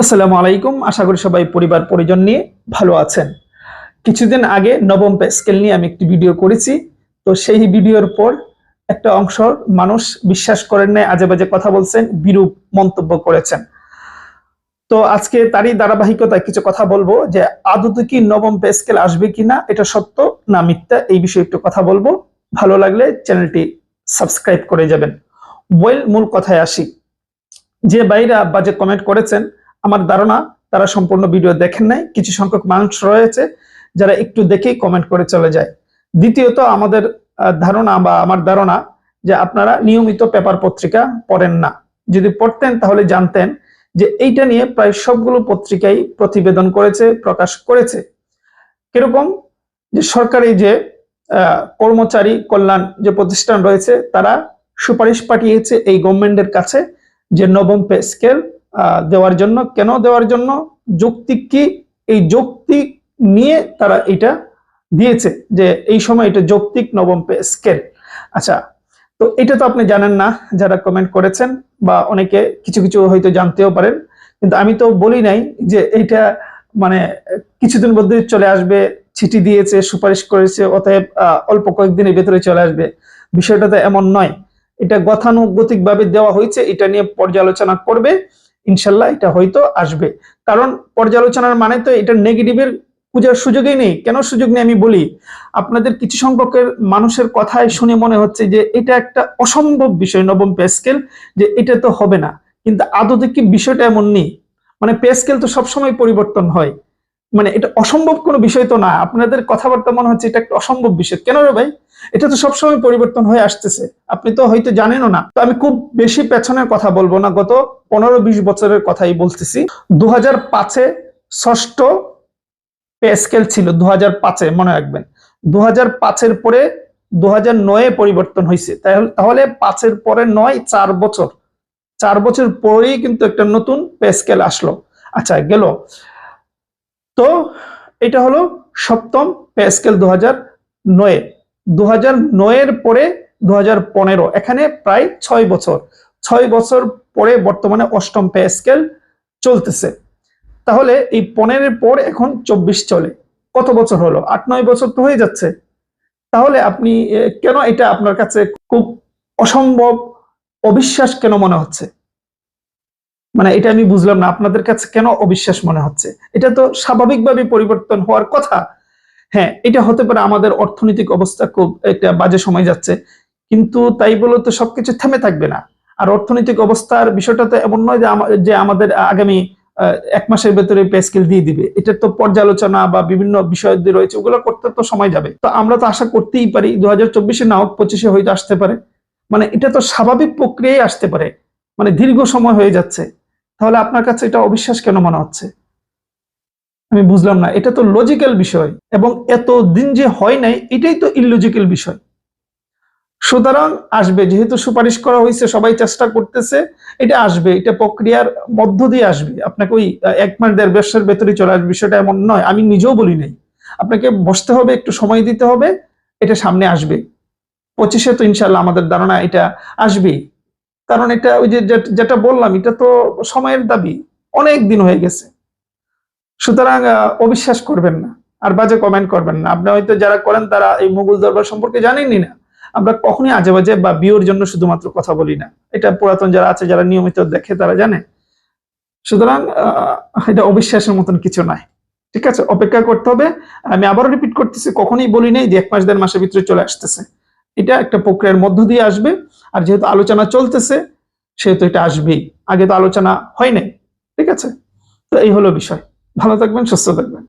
আসসালামু আলাইকুম। আশা করি সবাই পরিবার পরিজন নিয়ে ভালো আছেন। কিছুদিন আগে নবম পে স্কেল নিয়ে আমি একটি ভিডিও করেছি। তো সেই ভিডিওর পর একটা অংশ মানুষ বিশ্বাস করেন নাই, আজে বাজে কথা বলছেন, বিরূপ মন্তব্য করেছেন। তো আজকে তারই ধারাবাহিকতায় কিছু কথা বলব যে, আদতে কি নবম পে স্কেল আসবে কিনা, এটা সত্য না মিথ্যা, এই বিষয়ে একটু কথা বলব। ভালো লাগলে চ্যানেলটি সাবস্ক্রাইব করে যাবেন। ওয়েল মূল কথায় আসি। যে বাইরা বাজে কমেন্ট করেছেন আমার ধারণা তারা সম্পূর্ণ ভিডিও দেখেন নাই। কিছু সংখ্যক মানুষ রয়েছে যারা একটু দেখেই কমেন্ট করে চলে যায়। দ্বিতীয়ত আমাদের ধারণা বা আমার ধারণা যে আপনারা নিয়মিত পেপার পত্রিকা পড়েন না। যদি পড়তেন তাহলে জানতেন যে এইটা নিয়ে প্রায় সবগুলো পত্রিকাই প্রতিবেদন করেছে, প্রকাশ করেছে। কীরকম? যে সরকারি যে কর্মচারী কল্যাণ যে প্রতিষ্ঠান রয়েছে, তারা সুপারিশ পাঠিয়েছে এই গভর্নমেন্টের কাছে যে নবম পে স্কেল দেওয়ার জন্য, কেন দেওয়ার জন্য যৌক্তিক কি, এই যৌক্তিক নিয়ে তারা এটা দিয়েছে যে এই সময় এটা যৌক্তিক নবম পে স্কেল। আচ্ছা তো এটা তো আপনি জানেন না, যারা কমেন্ট করেছেন বা অনেকে কিছু কিছু হয়তো জানতেও পারেন, কিন্তু আমি তো বলি নাই যে এটা মানে কিছুদিন মধ্যে চলে আসবে, চিঠি দিয়েছে, সুপারিশ করেছে, অতএব অল্প কয়েকদিনের ভেতরে চলে আসবে। বিষয়টা তো এমন নয়। এটা গতানুগতিক ভাবে দেওয়া হয়েছে, এটা নিয়ে পর্যালোচনা করবে। ইনশাল্লাহ এটা হয়তো আসবে। কারণ পর্যালোচনার মানে তো এটা নেগেটিভের পূজার সুযোগই নেই। কেন সুযোগ নেই আমি বলি, আপনাদের কিছু সংখ্যকের মানুষের কথায় শুনে মনে হচ্ছে যে এটা একটা অসম্ভব বিষয়, নবম পেস্কেল যে এটা তো হবে না। কিন্তু আদতে কি বিষয়টা এমন নেই? মানে পেস্কেল তো সবসময় পরিবর্তন হয়। মানে এটা অসম্ভব কোনো বিষয় তো না। আপনাদের কথাবার্তা মনে হচ্ছে এটা একটা অসম্ভব বিষয়। কেন রে ভাই? এটা তো সবসময় পরিবর্তন হয়ে আসতেছে। আপনি তো হয়তো জানেনও না। তো আমি খুব বেশি পেছনের কথা বলব না। গত পনেরো বিশ বছরের কথাই বলতেছি। দু হাজার পাঁচে ষষ্ঠ পে স্কেল ছিল। দু হাজার পাঁচে, মনে রাখবেন। দু হাজার পাঁচের পরে দু হাজার নয়ে পরিবর্তন হয়েছে তাহলে পাঁচের পরে নয়, চার বছর। চার বছর পরেই কিন্তু একটা নতুন পে স্কেল আসলো। আচ্ছা গেল। তো এটা হলো সপ্তম পে স্কেল দু হাজার নয়ে দু হাজার নয়ের পরে দু হাজার পনেরো, এখানে প্রায় ছয় বছর। ছয় বছর পরে বর্তমানে অষ্টম পে স্কেল চলতেছে। তাহলে এই পনেরের পর এখন চব্বিশ চলে। কত বছর হলো? আট, নয় বছর তো হয়ে যাচ্ছে। তাহলে আপনি কেন এটা আপনার কাছে খুব অসম্ভব অবিশ্বাস কেন মনে হচ্ছে? মানে এটা আমি বুঝলাম না, আপনাদের কাছে কেন অবিশ্বাস মনে হচ্ছে? এটা তো স্বাভাবিকভাবে পরিবর্তন হওয়ার কথা। হ্যাঁ এটা হতে পারে আমাদের অর্থনৈতিক অবস্থা খুব একটা বাজে সময় যাচ্ছে, কিন্তু তাই বলে তো সবকিছু থেমে থাকবে না। আর অর্থনৈতিক অবস্থার বিষয়টা তো এমন নয় যে আমাদের আগামী এক মাসের ভেতরে পে স্কেল দিয়ে দিবে। এটা তো পর্যালোচনা বা বিভিন্ন বিষয় রয়েছে, ওগুলো করতে তো সময় যাবে। তো আমরা তো আশা করতেই পারি দু হাজার চব্বিশে না হোক পঁচিশে হয়তো আসতে পারে। মানে এটা তো স্বাভাবিক প্রক্রিয়ায় আসতে পারে। মানে দীর্ঘ সময় হয়ে যাচ্ছে। তাহলে আপনার কাছে এটা অবিশ্বাস কেন মনে হচ্ছে? আমি বুঝলাম না, এটা তো লজিক্যাল বিষয় এবং এত দিন যে হয় নাই, এটাই তো ইললজিক্যাল বিষয়। সুতরাং আসবে, যেহেতু সুপারিশ করা হয়েছে, সবাই চেষ্টা করতেছে, এটা আসবে, এটা প্রক্রিয়ার মধ্য দিয়ে আসবে। আপনাকে ওই এক মাস দেড় বছরের ভেতরে চলে আসবে, বিষয়টা এমন নয়, আমি নিজেও বলি নাই। আপনাকে বসতে হবে, একটু সময় দিতে হবে, এটা সামনে আসবে। পঁচিশে তো ইনশাল্লাহ আমাদের ধারণা এটা আসবেই। কারণ এটা ওই যে যেটা বললাম, এটা তো সময়ের দাবি, অনেক দিন হয়ে গেছে। সুতরাং অবিশ্বাস করবেন না, আর বাজে কমেন্ট করবেন না। আপনি হয়তো যারা করেন তারা এই মুঘল দরবার সম্পর্কে জানেনই না। আমরা কখনই আজে বাজে বা বিয়ের জন্য শুধুমাত্র কথা বলি না। এটা পুরাতন যারা আছে, যারা নিয়মিত দেখে তারা জানে। সুতরাং এটা অবিশ্বাসের মতন কিছু নাই ঠিক আছে, অপেক্ষা করতে হবে। আমি আবারও রিপিট করতেছি, কখনই বলি নাই যে এক মাস, দেড় মাসের ভিতরে চলে আসতেছে। এটা একটা প্রক্রিয়ার মধ্য দিয়ে আসবে। আর যেহেতু আলোচনা চলতেছে, সেহেতু এটা আসবেই। আগে তো আলোচনা হয় নাই, ঠিক আছে? তো এই হলো বিষয়। ভালো থাকবেন, সুস্থ থাকবেন।